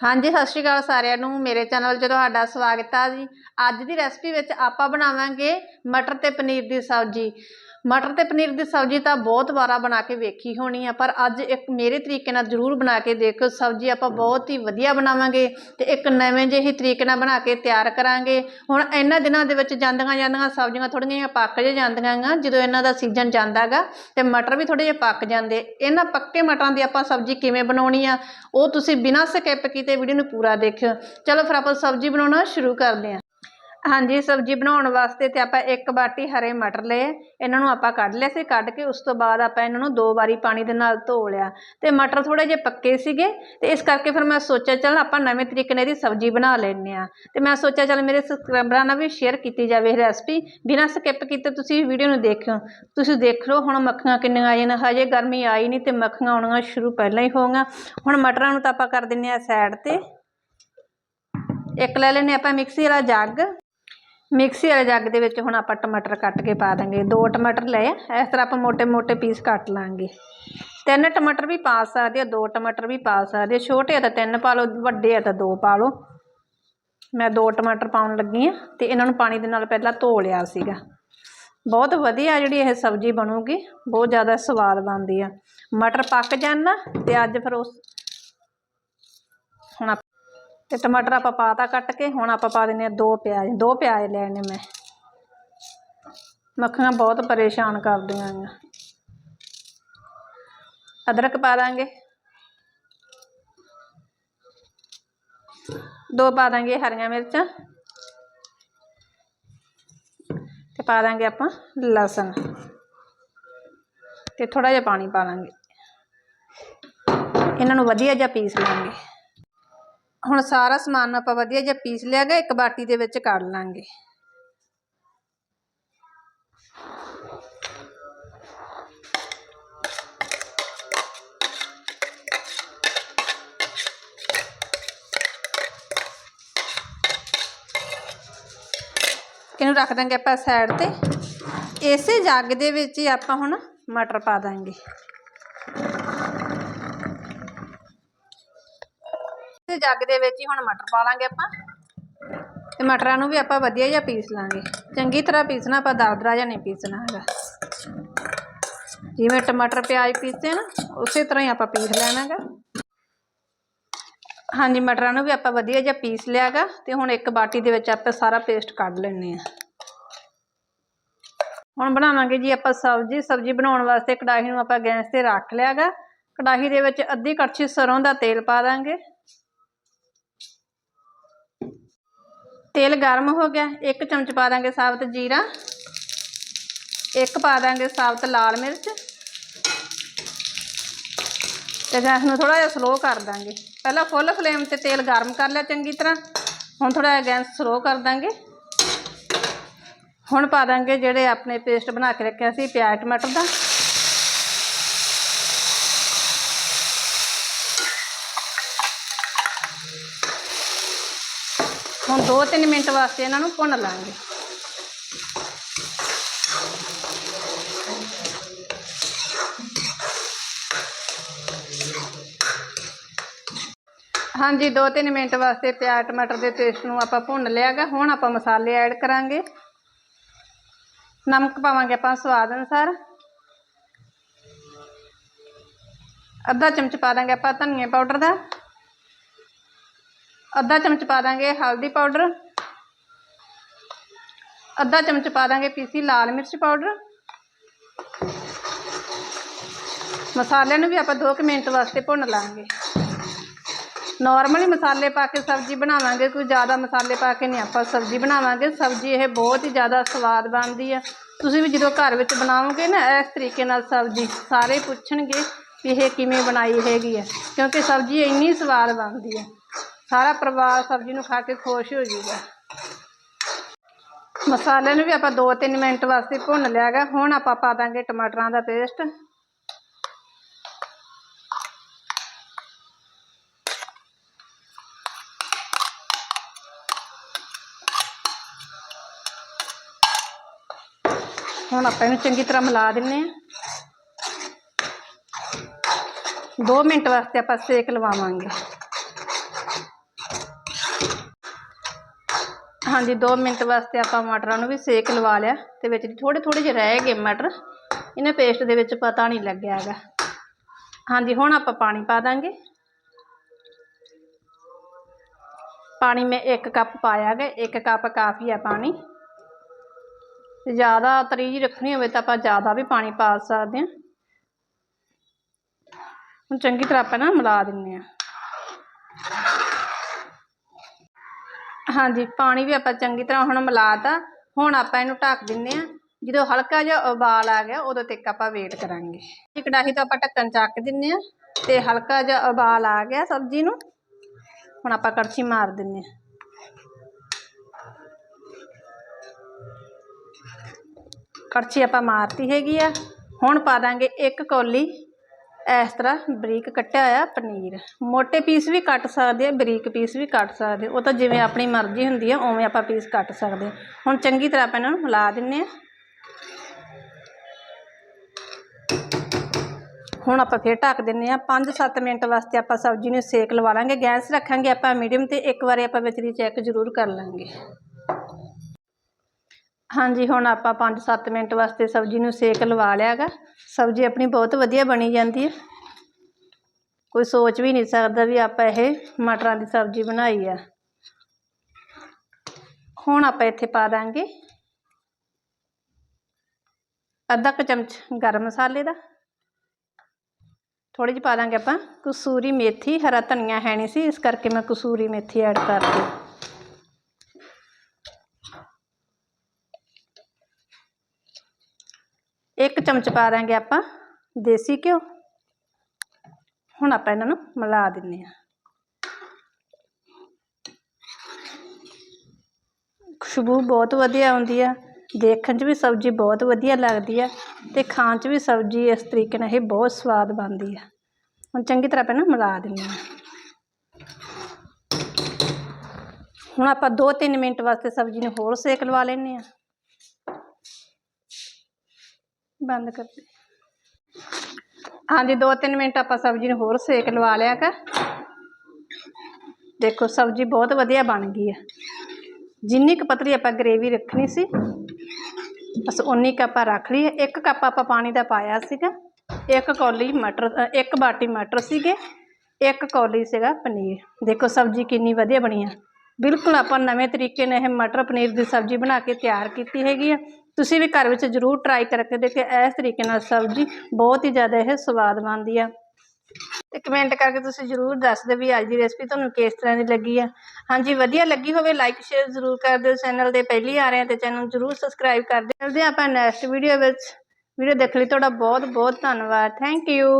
ਹਾਂਜੀ, ਸਤਿ ਸ਼੍ਰੀ ਅਕਾਲ ਸਾਰਿਆਂ ਨੂੰ। ਮੇਰੇ ਚੈਨਲ 'ਚ ਤੁਹਾਡਾ ਸਵਾਗਤ ਆ ਜੀ। ਅੱਜ ਦੀ ਰੈਸਪੀ ਵਿੱਚ ਆਪਾਂ ਬਣਾਵਾਂਗੇ ਮਟਰ ਤੇ ਪਨੀਰ ਦੀ ਸਬਜ਼ੀ। ਮਟਰ ਤੇ ਪਨੀਰ ਦੀ ਸਬਜ਼ੀ ਤਾਂ ਬਹੁਤ ਵਾਰਾ ਬਣਾ ਕੇ ਵੇਖੀ ਹੋਣੀ ਆ, ਪਰ ਅੱਜ ਇੱਕ ਮੇਰੇ ਤਰੀਕੇ ਨਾਲ ਜ਼ਰੂਰ ਬਣਾ ਕੇ ਦੇਖੋ, ਸਬਜ਼ੀ ਆਪਾਂ ਬਹੁਤ ਹੀ ਵਧੀਆ ਬਣਾਵਾਂਗੇ ਤੇ ਇੱਕ ਨਵੇਂ ਜਿਹੇ ਹੀ ਤਰੀਕੇ ਨਾਲ ਬਣਾ ਕੇ ਤਿਆਰ ਕਰਾਂਗੇ। ਹੁਣ ਇਹਨਾਂ ਦਿਨਾਂ ਦੇ ਵਿੱਚ ਜਾਂਦੀਆਂ ਜਾਂਦੀਆਂ ਸਬਜ਼ੀਆਂ ਥੋੜ੍ਹੀਆਂ ਜਿਹੀਆਂ ਪੱਕ ਜੇ ਜਾਂਦੀਆਂ ਗਾ, ਜਦੋਂ ਇਹਨਾਂ ਦਾ ਸੀਜ਼ਨ ਜਾਂਦਾ ਗਾ, ਤੇ ਮਟਰ ਵੀ ਥੋੜ੍ਹੇ ਜਿਹੇ ਪੱਕ ਜਾਂਦੇ। ਇਹਨਾਂ ਪੱਕੇ ਮਟਰਾਂ ਦੀ ਆਪਾਂ ਸਬਜ਼ੀ ਕਿਵੇਂ ਬਣਾਉਣੀ ਆ, ਉਹ ਤੁਸੀਂ ਬਿਨਾਂ ਸਕਿਪ ਕੀਤੇ ਵੀਡੀਓ ਨੂੰ ਪੂਰਾ ਦੇਖਿਓ ਚਲੋ ਫਿਰ ਆਪਾਂ ਸਬਜ਼ੀ ਬਣਾਉਣਾ ਸ਼ੁਰੂ ਕਰਦੇ ਹਾਂ ਹਾਂਜੀ, ਸਬਜ਼ੀ ਬਣਾਉਣ ਵਾਸਤੇ ਤੇ ਆਪਾਂ ਇੱਕ ਬਾਟੀ ਹਰੇ ਮਟਰ ਲਏ, ਇਹਨਾਂ ਨੂੰ ਆਪਾਂ ਕੱਢ ਲਿਆ ਸੀ, ਕੱਢ ਕੇ ਉਸ ਤੋਂ ਬਾਅਦ ਆਪਾਂ ਇਹਨਾਂ ਨੂੰ ਦੋ ਵਾਰੀ ਪਾਣੀ ਦੇ ਨਾਲ ਧੋ ਲਿਆ। ਤੇ ਮਟਰ ਥੋੜੇ ਜਿਹੇ ਪੱਕੇ ਸੀਗੇ, ਤੇ ਇਸ ਕਰਕੇ ਫਿਰ ਮੈਂ ਸੋਚਿਆ, ਚਲ ਆਪਾਂ ਨਵੇਂ ਤਰੀਕੇ ਨਾਲ ਇਹਦੀ ਸਬਜ਼ੀ ਬਣਾ ਲੈਂਦੇ ਆ ਤੇ ਮੈਂ ਸੋਚਿਆ, ਚਲ ਮੇਰੇ ਸਬਸਕ੍ਰਾਈਬਰਾਂ ਨਾਲ ਵੀ ਸ਼ੇਅਰ ਕੀਤੀ ਜਾਵੇ ਇਹ ਰੈਸਪੀ। ਬਿਨਾਂ ਸਕਿਪ ਕੀਤੇ ਤੁਸੀਂ ਵੀਡੀਓ ਨੂੰ ਦੇਖਿਓ। ਤੁਸੀਂ ਦੇਖ ਲਓ, ਹੁਣ ਮੱਖੀਆਂ ਕਿੰਨੀਆਂ ਆਈਆਂ ਨੇ, ਹਜੇ ਗਰਮੀ ਆਈ ਨਹੀਂ ਤੇ ਮੱਖੀਆਂ ਆਉਣੀਆਂ ਸ਼ੁਰੂ ਪਹਿਲਾਂ ਹੀ ਹੋਈਆਂ। ਹੁਣ ਮਟਰਾਂ ਨੂੰ ਤਾਂ ਆਪਾਂ ਕਰ ਦਿੰਨੇ ਆ ਸਾਈਡ ਤੇ। ਇੱਕ ਲੈ ਲੈਨੇ ਆਪਾਂ ਮਿਕਸੀ ਵਾਲਾ ਜੱਗ। ਮਿਕਸੀ ਵਾਲੇ ਜੱਗ ਦੇ ਵਿੱਚ ਹੁਣ ਆਪਾਂ ਟਮਾਟਰ ਕੱਟ ਕੇ ਪਾ ਦਾਂਗੇ। ਦੋ ਟਮਾਟਰ ਲਏ ਇਸ ਤਰ੍ਹਾਂ ਆਪਾਂ ਮੋٹے-ਮੋٹے ਪੀਸ ਕੱਟ ਲਾਂਗੇ। ਤਿੰਨ ਟਮਾਟਰ ਵੀ ਪਾ ਸਕਦੇ ਆ, ਦੋ ਟਮਾਟਰ ਵੀ ਪਾ ਸਕਦੇ ਆ। ਛੋਟੇ ਆ ਤਾਂ ਤਿੰਨ ਪਾ ਲਓ, ਵੱਡੇ ਆ ਤਾਂ ਦੋ ਪਾ ਲਓ। ਮੈਂ ਦੋ ਟਮਾਟਰ ਪਾਉਣ ਲੱਗੀ ਆ ਤੇ ਇਹਨਾਂ ਨੂੰ ਪਾਣੀ ਦੇ ਨਾਲ ਪਹਿਲਾਂ ਧੋ ਲਿਆ ਸੀਗਾ। ਬਹੁਤ ਵਧੀਆ ਜਿਹੜੀ ਇਹ ਸਬਜ਼ੀ ਬਣੂਗੀ, ਬਹੁਤ ਜ਼ਿਆਦਾ ਸਵਾਦ ਬਣਦੀ ਆ। ਮਟਰ ਪੱਕ ਜਾਣ ਨਾ ਤੇ ਅੱਜ ਫਿਰ ਉਸ ਹੁਣ ਤੇ ਟਮਾਟਰ ਆਪਾਂ ਪਾਤਾ ਕੱਟ ਕੇ, ਹੁਣ ਆਪਾਂ ਪਾ ਦਿੰਨੇ ਆ ਦੋ ਪਿਆਜ਼ ਦੋ ਪਿਆਜ਼ ਲੈਣੇ ਮੈਂ। ਮੱਖੀਆਂ ਬਹੁਤ ਪਰੇਸ਼ਾਨ ਕਰਦੀਆਂ ਆ ਅਦਰਕ ਪਾ ਦਾਂਗੇ। ਦੋ ਪਾ ਦਾਂਗੇ ਹਰੀਆਂ ਮਿਰਚਾਂ। ਤੇ ਪਾ ਦਾਂਗੇ ਆਪਾਂ ਲਸਣ। ਤੇ ਥੋੜਾ ਜਿਹਾ ਪਾਣੀ ਪਾ ਲਾਂਗੇ। ਇਹਨਾਂ ਨੂੰ ਵਧੀਆ ਜਿਹਾ ਪੀਸ ਲਾਂਗੇ। ਹੁਣ ਸਾਰਾ ਸਮਾਨ ਆਪਾਂ ਵਧੀਆ ਜਿਹਾ ਪੀਸ ਲਿਆ ਗਾ ਇੱਕ ਬਾਟੀ ਦੇ ਵਿੱਚ ਕੱਢ ਲਾਂਗੇ। ਇਹਨੂੰ ਰੱਖ ਦਾਂਗੇ ਆਪਾਂ ਸਾਈਡ ਤੇ। ਇਸੇ ਜੱਗ ਦੇ ਵਿੱਚ ਹੀ ਆਪਾਂ ਹੁਣ ਮਟਰ ਪਾ ਦਾਂਗੇ। ਜੱਗ ਦੇ ਵਿੱਚ ਹੀ ਹੁਣ ਮਟਰ ਪਾ ਲਾਂਗੇ ਆਪਾਂ। ਤੇ ਮਟਰਾਂ ਨੂੰ ਵੀ ਆਪਾਂ ਵਧੀਆ ਜਿਹਾ ਪੀਸ ਲਾਂਗੇ। ਚੰਗੀ ਤਰ੍ਹਾਂ ਪੀਸਣਾ, ਆਪਾਂ ਦਰਦਰਾ ਜਿਹਾ ਨਹੀਂ ਪੀਸਣਾ ਹੈਗਾ। ਜਿਵੇਂ ਟਮਾਟਰ, ਪਿਆਜ਼ ਪੀਸੇ ਨਾ, ਉਸੇ ਤਰ੍ਹਾਂ ਹੀ ਆਪਾਂ ਪੀਸ ਲੈਣਾ ਹੈਗਾ ਹਾਂਜੀ, ਮਟਰਾਂ ਨੂੰ ਵੀ ਆਪਾਂ ਵਧੀਆ ਜਿਹਾ ਪੀਸ ਲਿਆਗਾ ਤੇ ਹੁਣ ਇੱਕ ਬਾਟੀ ਦੇ ਵਿੱਚ ਆਪਾਂ ਸਾਰਾ ਪੇਸਟ ਕੱਢ ਲੈਣੇ ਆ ਹੁਣ ਬਣਾਵਾਂਗੇ ਜੀ ਆਪਾਂ ਸਬਜ਼ੀ। ਸਬਜ਼ੀ ਬਣਾਉਣ ਵਾਸਤੇ ਕੜਾਹੀ ਨੂੰ ਆਪਾਂ ਗੈਸ ਤੇ ਰੱਖ ਲਿਆਗਾ। ਕੜਾਹੀ ਦੇ ਵਿੱਚ ਅੱਧੀ ਕੜਛੀ ਸਰੋਂ ਦਾ ਤੇਲ ਪਾ ਦਾਂਗੇ। ਤੇਲ ਗਰਮ ਹੋ ਗਿਆ। ਇੱਕ ਚਮਚ ਪਾ ਦਾਂਗੇ ਸਾਬਤ ਜੀਰਾ। ਇੱਕ ਪਾ ਦਾਂਗੇ ਸਾਬਤ ਲਾਲ ਮਿਰਚ। ਤੇ ਗੈਸ ਨੂੰ ਥੋੜਾ ਜਿਹਾ ਸਲੋ ਕਰ ਦਾਂਗੇ। ਪਹਿਲਾਂ ਫੁੱਲ ਫਲੇਮ ਤੇ ਤੇਲ ਗਰਮ ਕਰ ਲਿਆ ਚੰਗੀ ਤਰ੍ਹਾਂ। ਹੁਣ ਥੋੜਾ ਜਿਹਾ ਗੈਸ ਸਲੋ ਕਰ ਦਾਂਗੇ। ਹੁਣ ਪਾ ਦਾਂਗੇ ਜਿਹੜੇ ਆਪਣੇ ਪੇਸਟ ਬਣਾ ਕੇ ਰੱਖਿਆ ਸੀ ਪਿਆਜ਼, ਟਮਾਟਰ ਦਾ। ਹੁਣ 2-3 ਮਿੰਟ ਵਾਸਤੇ ਇਹਨਾਂ ਨੂੰ ਭੁੰਨ ਲਾਂਗੇ। ਹਾਂਜੀ 2-3 ਮਿੰਟ ਵਾਸਤੇ ਪਿਆਜ਼, ਟਮਾਟਰ ਦੇ ਪੇਸਟ ਨੂੰ ਆਪਾਂ ਭੁੰਨ ਲਿਆਗਾ ਹੁਣ ਆਪਾਂ ਮਸਾਲੇ ਐਡ ਕਰਾਂਗੇ। ਨਮਕ ਪਾਵਾਂਗੇ ਆਪਾਂ ਸਵਾਦ ਅਨੁਸਾਰ। ਅੱਧਾ ਚਮਚ ਪਾ ਦਾਂਗੇ ਆਪਾਂ ਧਨੀਆ ਪਾਊਡਰ ਦਾ। ਅੱਧਾ ਚਮਚ ਪਾ ਦਾਂਗੇ ਹਲਦੀ ਪਾਊਡਰ। ਅੱਧਾ ਚਮਚ ਪਾ ਦਾਂਗੇ ਪੀਸੀ ਲਾਲ ਮਿਰਚ ਪਾਊਡਰ। ਮਸਾਲਿਆਂ ਨੂੰ ਵੀ ਆਪਾਂ 2 ਮਿੰਟ ਵਾਸਤੇ ਭੁੰਨ ਲਾਂਗੇ। ਨਾਰਮਲੀ ਮਸਾਲੇ ਪਾ ਕੇ ਸਬਜ਼ੀ ਬਣਾਵਾਂਗੇ, ਕੋਈ ਜ਼ਿਆਦਾ ਮਸਾਲੇ ਪਾ ਕੇ ਨਹੀਂ ਆਪਾਂ ਸਬਜ਼ੀ ਬਣਾਵਾਂਗੇ। ਸਬਜ਼ੀ ਇਹ ਬਹੁਤ ਹੀ ਜ਼ਿਆਦਾ ਸਵਾਦ ਬਣਦੀ ਆ। ਤੁਸੀਂ ਵੀ ਜਦੋਂ ਘਰ ਵਿੱਚ ਬਣਾਓਗੇ ਨਾ, ਇਸ ਤਰੀਕੇ ਨਾਲ ਸਬਜ਼ੀ ਸਾਰੇ ਪੁੱਛਣਗੇ ਕਿ ਇਹ ਕਿਵੇਂ ਬਣਾਈ ਹੈਗੀ ਆ, ਕਿਉਂਕਿ ਸਬਜ਼ੀ ਇੰਨੀ ਸਵਾਦ ਬਣਦੀ ਆ। ਸਾਰਾ ਪਰਿਵਾਰ ਸਬਜ਼ੀ ਨੂੰ ਖਾ ਕੇ ਖੁਸ਼ ਹੋ ਜਾਊਗਾ ਮਸਾਲੇ ਨੂੰ ਵੀ ਆਪਾਂ 2-3 ਮਿੰਟ ਵਾਸਤੇ ਭੁੰਨ ਲਿਆਗਾ ਹੁਣ ਆਪਾਂ ਪਾ ਦਾਂਗੇ ਟਮਾਟਰਾਂ ਦਾ ਪੇਸਟ। ਹੁਣ ਆਪਾਂ ਇਹਨੂੰ ਚੰਗੀ ਤਰ੍ਹਾਂ ਮਿਲਾ ਦਿੰਨੇ ਆ। 2 ਮਿੰਟ ਵਾਸਤੇ ਆਪਾਂ ਸੇਕ ਲਵਾਵਾਂਗੇ। ਹਾਂਜੀ 2 ਮਿੰਟ ਵਾਸਤੇ ਆਪਾਂ ਮਟਰਾਂ ਨੂੰ ਵੀ ਸੇਕ ਲਵਾ ਲਿਆ ਤੇ ਵਿੱਚ ਥੋੜੇ ਥੋੜੇ ਜਿਹੇ ਰਹਿ ਗਏ ਮਟਰ। ਇਹਨੇ ਪੇਸਟ ਦੇ ਵਿੱਚ ਪਤਾ ਨਹੀਂ ਲੱਗਿਆ ਹੈਗਾ। ਹਾਂਜੀ, ਹੁਣ ਆਪਾਂ ਪਾਣੀ ਪਾ ਦਾਂਗੇ। ਪਾਣੀ ਮੈਂ 1 ਕੱਪ ਪਾਇਆ ਗਾ 1 ਕੱਪ ਕਾਫੀ ਹੈ ਪਾਣੀ। ਤੇ ਜ਼ਿਆਦਾ ਤਰੀ ਰੱਖਣੀ ਹੋਵੇ ਤਾਂ ਆਪਾਂ ਜ਼ਿਆਦਾ ਵੀ ਪਾਣੀ ਪਾ ਸਕਦੇ ਹਾਂ। ਹੁਣ ਚੰਗੀ ਤਰ੍ਹਾਂ ਆਪਾਂ ਨਾ ਮਿਲਾ ਦਿੰਨੇ ਆ ਹਾਂਜੀ, ਪਾਣੀ ਵੀ ਆਪਾਂ ਚੰਗੀ ਤਰ੍ਹਾਂ ਹੁਣ ਮਿਲਾਤਾ ਹੁਣ ਆਪਾਂ ਇਹਨੂੰ ਢੱਕ ਦਿੰਨੇ ਆ। ਜਦੋਂ ਹਲਕਾ ਜਿਹਾ ਉਬਾਲ ਆ ਗਿਆ ਉਦੋਂ ਤੱਕ ਆਪਾਂ ਵੇਟ ਕਰਾਂਗੇ। ਇਹ ਕੜਾਹੀ ਤੋਂ ਆਪਾਂ ਢੱਕਣ ਚੱਕ ਦਿੰਨੇ ਆ ਤੇ ਹਲਕਾ ਜਿਹਾ ਉਬਾਲ ਆ ਗਿਆ ਸਬਜ਼ੀ ਨੂੰ। ਹੁਣ ਆਪਾਂ ਕੜਛੀ ਮਾਰ ਦਿੰਨੇ ਆ। ਕੜਛੀ ਆਪਾਂ ਮਾਰਤੀ ਹੈਗੀ ਆ। ਹੁਣ ਪਾ ਦਾਂਗੇ ਇੱਕ ਕੌਲੀ। ਇਸ ਤਰ੍ਹਾਂ ਬਰੀਕ ਕੱਟਿਆ ਹੋਇਆ ਪਨੀਰ। ਮੋٹے ਪੀਸ ਵੀ ਕੱਟ ਸਕਦੇ ਆ, ਬਰੀਕ ਪੀਸ ਵੀ ਕੱਟ ਸਕਦੇ ਉਹ ਤਾਂ ਜਿਵੇਂ ਆਪਣੀ ਮਰਜ਼ੀ ਹੁੰਦੀ ਆ, ਉਵੇਂ ਆਪਾਂ ਪੀਸ ਕੱਟ ਸਕਦੇ ਹੁਣ ਚੰਗੀ ਤਰ੍ਹਾਂ ਆਪਾਂ ਇਹਨਾਂ ਨੂੰ ਮਿਲਾ ਦਿੰਨੇ ਆ। ਹੁਣ ਆਪਾਂ ਫੇਰ ਢੱਕ ਦਿੰਨੇ ਆ। 5-7 ਮਿੰਟ ਵਾਸਤੇ ਆਪਾਂ ਸਬਜ਼ੀ ਨੂੰ ਸੇਕ ਲਵਾ ਲਾਂਗੇ। ਗੈਸ ਰੱਖਾਂਗੇ ਆਪਾਂ ਮੀਡੀਅਮ ਤੇ। ਇੱਕ ਵਾਰੀ ਆਪਾਂ ਵਿੱਚ ਦੀ ਚੈੱਕ ਜ਼ਰੂਰ ਕਰ ਲਾਂਗੇ। ਹਾਂਜੀ, ਹੁਣ ਆਪਾਂ 5-7 ਮਿੰਟ ਵਾਸਤੇ ਸਬਜ਼ੀ ਨੂੰ ਸੇਕ ਲਵਾ ਲਿਆਗਾ। ਸਬਜ਼ੀ ਆਪਣੀ ਬਹੁਤ ਵਧੀਆ ਬਣੀ ਜਾਂਦੀ ਹੈ। ਕੋਈ ਸੋਚ ਵੀ ਨਹੀਂ ਸਕਦਾ ਵੀ ਆਪਾਂ ਇਹ ਮਟਰਾਂ ਦੀ ਸਬਜ਼ੀ ਬਣਾਈ ਆ। ਹੁਣ ਆਪਾਂ ਇੱਥੇ ਪਾ ਦਾਂਗੇ ਅੱਧਾ ਕੁ ਚਮਚ ਗਰਮ ਮਸਾਲੇ ਦਾ। ਥੋੜੀ ਜਿਹੀ ਪਾ ਦਾਂਗੇ ਆਪਾਂ ਕਸੂਰੀ ਮੇਥੀ, ਹਰਾ ਧਨੀਆ ਹੈ ਨਹੀਂ ਸੀ, ਇਸ ਕਰਕੇ ਮੈਂ ਕਸੂਰੀ ਮੇਥੀ ਐਡ ਕਰਤੀ ਇੱਕ ਚਮਚ ਪਾ ਦਾਂਗੇ ਆਪਾਂ ਦੇਸੀ ਘਿਓ। ਹੁਣ ਆਪਾਂ ਇਹਨਾਂ ਨੂੰ ਮਿਲਾ ਦਿੰਨੇ ਆ ਖੁਸ਼ਬੂ ਬਹੁਤ ਵਧੀਆ ਆਉਂਦੀ ਆ। ਦੇਖਣ 'ਚ ਵੀ ਸਬਜ਼ੀ ਬਹੁਤ ਵਧੀਆ ਲੱਗਦੀ ਆ ਤੇ ਖਾਣ 'ਚ ਵੀ ਸਬਜ਼ੀ ਇਸ ਤਰੀਕੇ ਨਾਲ ਇਹ ਬਹੁਤ ਸਵਾਦ ਬਣਦੀ ਆ। ਹੁਣ ਚੰਗੀ ਤਰ੍ਹਾਂ ਪਹਿਲਾਂ ਮਿਲਾ ਦਿੰਦੇ ਆ ਹੁਣ ਆਪਾਂ 2-3 ਮਿੰਟ ਵਾਸਤੇ ਸਬਜ਼ੀ ਨੂੰ ਹੋਰ ਸੇਕ ਲਵਾ ਲੈਣੇ ਆ ਬੰਦ ਕਰ ਦੇ। ਹਾਂਜੀ 2-3 ਮਿੰਟ ਆਪਾਂ ਸਬਜ਼ੀ ਨੂੰ ਹੋਰ ਸੇਕ ਲਵਾ ਲਿਆ ਕਾ ਦੇਖੋ, ਸਬਜ਼ੀ ਬਹੁਤ ਵਧੀਆ ਬਣ ਗਈ ਹੈ। ਜਿੰਨੀ ਕੁ ਪਤਲੀ ਆਪਾਂ ਗਰੇਵੀ ਰੱਖਣੀ ਸੀ, ਬਸ ਉਨੀ ਕੁ ਆਪਾਂ ਰੱਖ ਲਈ ਇੱਕ ਕੱਪ ਆਪਾਂ ਪਾਣੀ ਦਾ ਪਾਇਆ ਸੀਗਾ। ਇੱਕ ਕੌਲੀ ਮਟਰ, ਇੱਕ ਬਾਟੀ ਮਟਰ ਸੀਗੇ। ਇੱਕ ਕੌਲੀ ਸੀਗਾ ਪਨੀਰ। ਦੇਖੋ, ਸਬਜ਼ੀ ਕਿੰਨੀ ਵਧੀਆ ਬਣੀ ਆ ਬਿਲਕੁਲ ਆਪਾਂ ਨਵੇਂ ਤਰੀਕੇ ਨਾਲ ਇਹ ਮਟਰ ਪਨੀਰ ਦੀ ਸਬਜ਼ੀ ਬਣਾ ਕੇ ਤਿਆਰ ਕੀਤੀ ਹੈਗੀ ਆ ਤੁਸੀਂ ਵੀ ਘਰ ਵਿੱਚ ਜ਼ਰੂਰ ਟਰਾਈ ਕਰਕੇ ਦੇਖਿਓ, ਇਸ ਤਰੀਕੇ ਨਾਲ ਸਬਜ਼ੀ ਬਹੁਤ ਹੀ ਜ਼ਿਆਦਾ ਇਹ ਸਵਾਦ ਬਣਦੀ ਆ। ਤੇ ਕਮੈਂਟ ਕਰਕੇ ਤੁਸੀਂ ਜ਼ਰੂਰ ਦੱਸ ਦਿਓ ਵੀ ਅੱਜ ਦੀ ਰੈਸਪੀ ਤੁਹਾਨੂੰ ਕਿਸ ਤਰ੍ਹਾਂ ਦੀ ਲੱਗੀ ਆ। ਹਾਂਜੀ, ਵਧੀਆ ਲੱਗੀ ਹੋਵੇ ਲਾਈਕ ਸ਼ੇਅਰ ਜ਼ਰੂਰ ਕਰ ਦਿਓ। ਚੈਨਲ ਤੇ ਪਹਿਲੀ ਆ ਰਹੇ ਆ ਤੇ ਚੈਨਲ ਨੂੰ ਜ਼ਰੂਰ ਸਬਸਕ੍ਰਾਈਬ ਕਰ ਦਿਓ। ਮਿਲਦੇ ਹਾਂ ਆਪਾਂ ਨੈਕਸਟ ਵੀਡੀਓ ਵਿੱਚ। ਵੀਡੀਓ ਦੇਖਣ ਲਈ, ਤੁਹਾਡਾ ਬਹੁਤ ਬਹੁਤ ਧੰਨਵਾਦ। Thank you